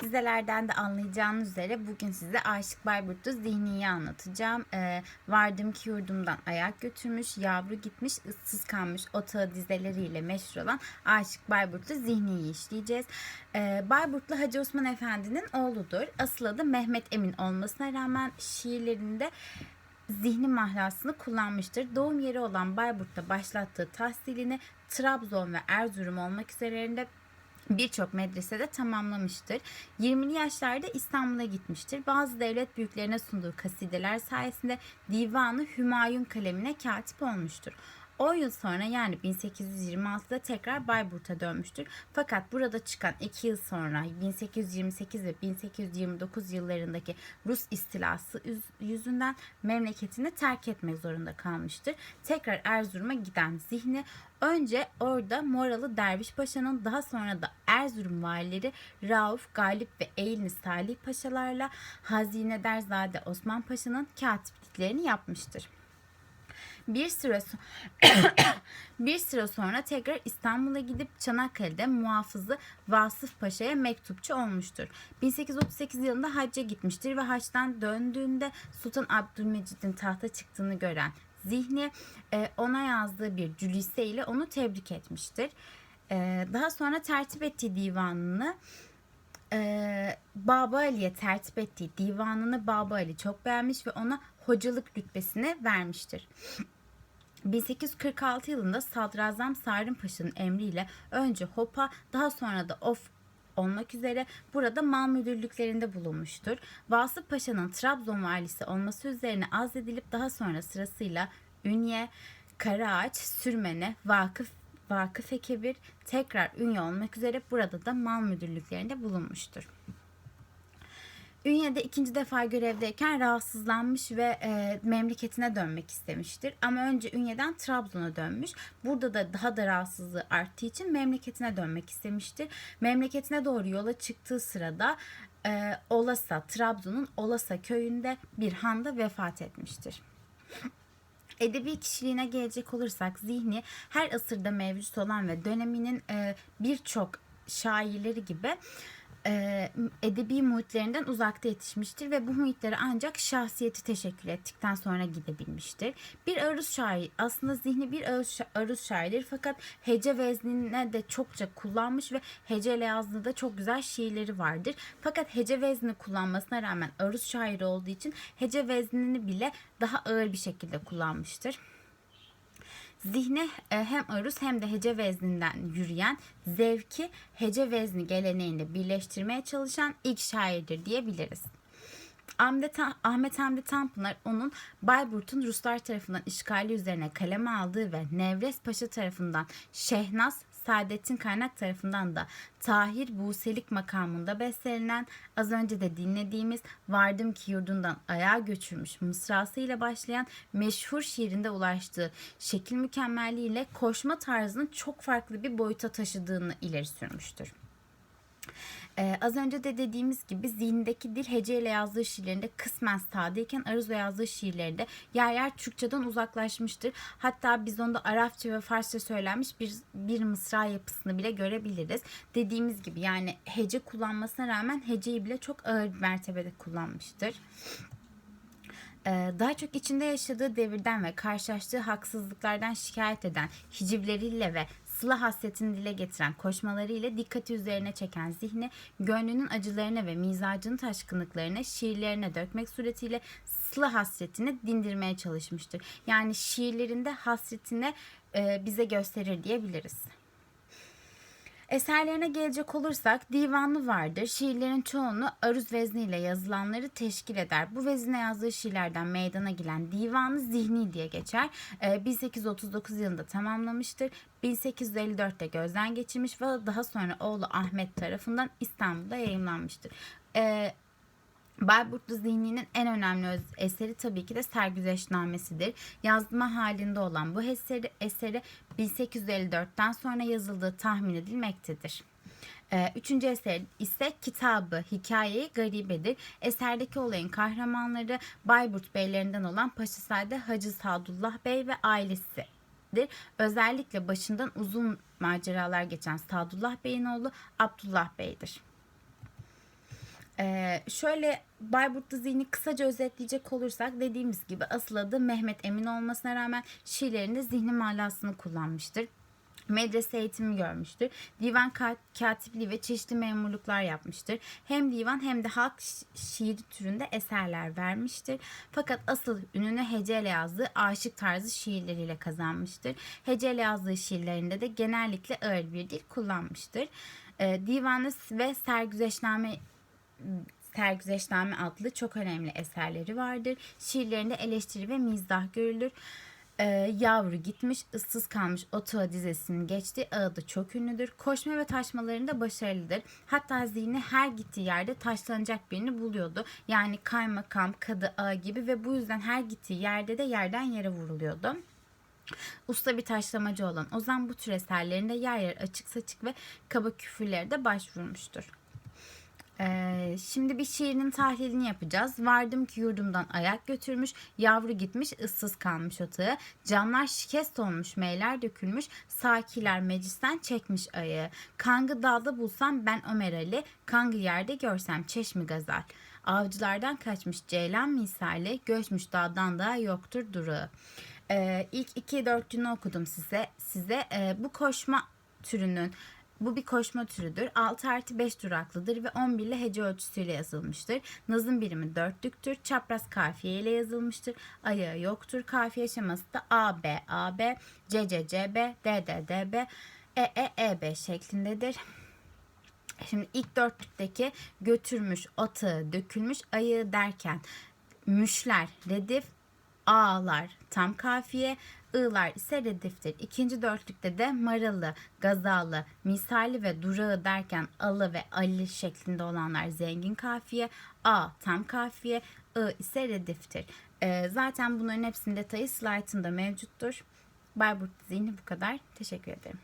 Dizelerden de anlayacağınız üzere bugün size Aşık Bayburt'ta Zihni'yi anlatacağım. Ee, vardım ki yurdumdan ayak götürmüş, yavru gitmiş, ıssız kalmış otağı dizeleriyle meşhur olan Aşık Bayburt'ta Zihni'yi işleyeceğiz. Ee, Bayburtlu Hacı Osman Efendi'nin oğludur. Asıl adı Mehmet Emin olmasına rağmen şiirlerinde zihni mahlasını kullanmıştır. Doğum yeri olan Bayburt'ta başlattığı tahsilini Trabzon ve Erzurum olmak üzere birçok medresede tamamlamıştır. 20'li yaşlarda İstanbul'a gitmiştir. Bazı devlet büyüklerine sunduğu kasideler sayesinde Divanı Hümayun kalemine katip olmuştur. 10 yıl sonra yani 1826'da tekrar Bayburt'a dönmüştür. Fakat burada çıkan 2 yıl sonra 1828 ve 1829 yıllarındaki Rus istilası yüzünden memleketini terk etmek zorunda kalmıştır. Tekrar Erzurum'a giden zihni önce orada Moralı Derviş Paşa'nın daha sonra da Erzurum valileri Rauf, Galip ve Eylül Salih Paşalarla Hazinedarzade Osman Paşa'nın katipliklerini yapmıştır. Bir süre bir süre sonra tekrar İstanbul'a gidip Çanakkale'de muhafızı Vasıf Paşa'ya mektupçu olmuştur. 1838 yılında hacca gitmiştir ve haçtan döndüğünde Sultan Abdülmecid'in tahta çıktığını gören Zihni e, ona yazdığı bir cülise ile onu tebrik etmiştir. E, daha sonra tertip ettiği divanını e, Baba Ali'ye tertip ettiği divanını Baba Ali çok beğenmiş ve ona hocalık rütbesini vermiştir. 1846 yılında Sadrazam Sarın Paşa'nın emriyle önce Hopa daha sonra da Of olmak üzere burada mal müdürlüklerinde bulunmuştur. Vasıf Paşa'nın Trabzon valisi olması üzerine azledilip daha sonra sırasıyla Ünye, Karaağaç, Sürmene, Vakıf Vakıf Ekebir tekrar Ünye olmak üzere burada da mal müdürlüklerinde bulunmuştur. Ünye'de ikinci defa görevdeyken rahatsızlanmış ve e, memleketine dönmek istemiştir. Ama önce Ünye'den Trabzon'a dönmüş. Burada da daha da rahatsızlığı arttığı için memleketine dönmek istemiştir. Memleketine doğru yola çıktığı sırada e, Olasa, Trabzon'un Olasa köyünde bir handa vefat etmiştir. Edebi kişiliğine gelecek olursak zihni her asırda mevcut olan ve döneminin e, birçok şairleri gibi edebi muhitlerinden uzakta yetişmiştir ve bu muhitlere ancak şahsiyeti teşekkür ettikten sonra gidebilmiştir. Bir aruz şair aslında zihni bir aruz, şairdir fakat hece veznine de çokça kullanmış ve heceyle yazdığı da çok güzel şiirleri vardır. Fakat hece veznini kullanmasına rağmen aruz şairi olduğu için hece veznini bile daha ağır bir şekilde kullanmıştır. Zihni e, hem aruz hem de hece vezninden yürüyen, zevki hece vezni geleneğinde birleştirmeye çalışan ilk şairdir diyebiliriz. Ahmet Hamdi Tanpınar onun Bayburt'un Ruslar tarafından işgali üzerine kaleme aldığı ve Nevres Paşa tarafından Şehnaz Saadettin Kaynak tarafından da Tahir Buselik makamında bestelenen az önce de dinlediğimiz Vardım ki yurdundan ayağa göçürmüş mısrası ile başlayan meşhur şiirinde ulaştığı şekil mükemmelliğiyle koşma tarzını çok farklı bir boyuta taşıdığını ileri sürmüştür. Ee, az önce de dediğimiz gibi zihnindeki dil heceyle yazdığı şiirlerinde kısmen sadeyken Aruz'la yazdığı şiirlerinde yer yer Türkçeden uzaklaşmıştır. Hatta biz onda Arapça ve Farsça söylenmiş bir, bir mısra yapısını bile görebiliriz. Dediğimiz gibi yani hece kullanmasına rağmen heceyi bile çok ağır bir mertebede kullanmıştır ee, daha çok içinde yaşadığı devirden ve karşılaştığı haksızlıklardan şikayet eden hicivleriyle ve sıla hasretini dile getiren koşmalarıyla dikkati üzerine çeken zihni gönlünün acılarına ve mizacının taşkınlıklarına şiirlerine dökmek suretiyle sıla hasretini dindirmeye çalışmıştır. Yani şiirlerinde hasretini e, bize gösterir diyebiliriz. Eserlerine gelecek olursak divanlı vardır. Şiirlerin çoğunu aruz vezniyle yazılanları teşkil eder. Bu vezine yazdığı şiirlerden meydana gelen divanı zihni diye geçer. 1839 ee, yılında tamamlamıştır. 1854'te gözden geçirmiş ve daha sonra oğlu Ahmet tarafından İstanbul'da yayınlanmıştır. Ee, Bayburtlu Zihni'nin en önemli eseri tabii ki de Sergüzeşnamesidir. Yazma halinde olan bu eseri, eseri 1854'ten sonra yazıldığı tahmin edilmektedir. Ee, üçüncü eser ise kitabı, hikayeyi garibedir. Eserdeki olayın kahramanları Bayburt beylerinden olan Paşasade Hacı Sadullah Bey ve ailesidir. Özellikle başından uzun maceralar geçen Sadullah Bey'in oğlu Abdullah Bey'dir. Ee, şöyle Bayburtlu Zihni kısaca özetleyecek olursak dediğimiz gibi asıl adı Mehmet Emin olmasına rağmen şiirlerinde zihni malasını kullanmıştır. Medrese eğitimi görmüştür. Divan ka- katipliği ve çeşitli memurluklar yapmıştır. Hem divan hem de halk şi- şiiri türünde eserler vermiştir. Fakat asıl ününü heceyle yazdığı aşık tarzı şiirleriyle kazanmıştır. Heceyle yazdığı şiirlerinde de genellikle ağır bir dil kullanmıştır. Ee, divanı ve sergüzeşname Sergüzeşname adlı çok önemli eserleri vardır. Şiirlerinde eleştiri ve mizah görülür. Ee, yavru gitmiş, ıssız kalmış otuğa dizesini geçti. Ağı da çok ünlüdür. Koşma ve taşmalarında başarılıdır. Hatta zihni her gittiği yerde taşlanacak birini buluyordu. Yani kaymakam, kadı, ağa gibi ve bu yüzden her gittiği yerde de yerden yere vuruluyordu. Usta bir taşlamacı olan Ozan bu tür eserlerinde yer yer açık saçık ve kaba küfürlere de başvurmuştur. Ee, şimdi bir şiirinin tahlilini yapacağız. Vardım ki yurdumdan ayak götürmüş, yavru gitmiş, ıssız kalmış otağı. Camlar şikest olmuş, meyler dökülmüş, sakiler meclisten çekmiş ayağı. Kangı dalda bulsam ben Ömer Ali, kangı yerde görsem çeşmi gazal. Avcılardan kaçmış ceylan misali, göçmüş dağdan da yoktur durağı. Ee, ilk iki dörtlüğünü okudum size. Size Ee, bu koşma türünün bu bir koşma türüdür. 6 artı 5 duraklıdır ve 11 ile hece ölçüsüyle yazılmıştır. Nazım birimi dörtlüktür. Çapraz kafiye ile yazılmıştır. Ayağı yoktur. Kafiye şeması da A, B, A, B, C, C, C, B, D, D, D, B, E, E, E, B şeklindedir. Şimdi ilk dörtlükteki götürmüş, atağı, dökülmüş, ayağı derken müşler, redif, ağlar tam kafiye, ı'lar ise rediftir. İkinci dörtlükte de maralı, gazalı, misali ve durağı derken alı ve ali şeklinde olanlar zengin kafiye, a tam kafiye, ı ise rediftir. Ee, zaten bunların hepsinin detayı slaytında mevcuttur. Bayburt zihni bu kadar. Teşekkür ederim.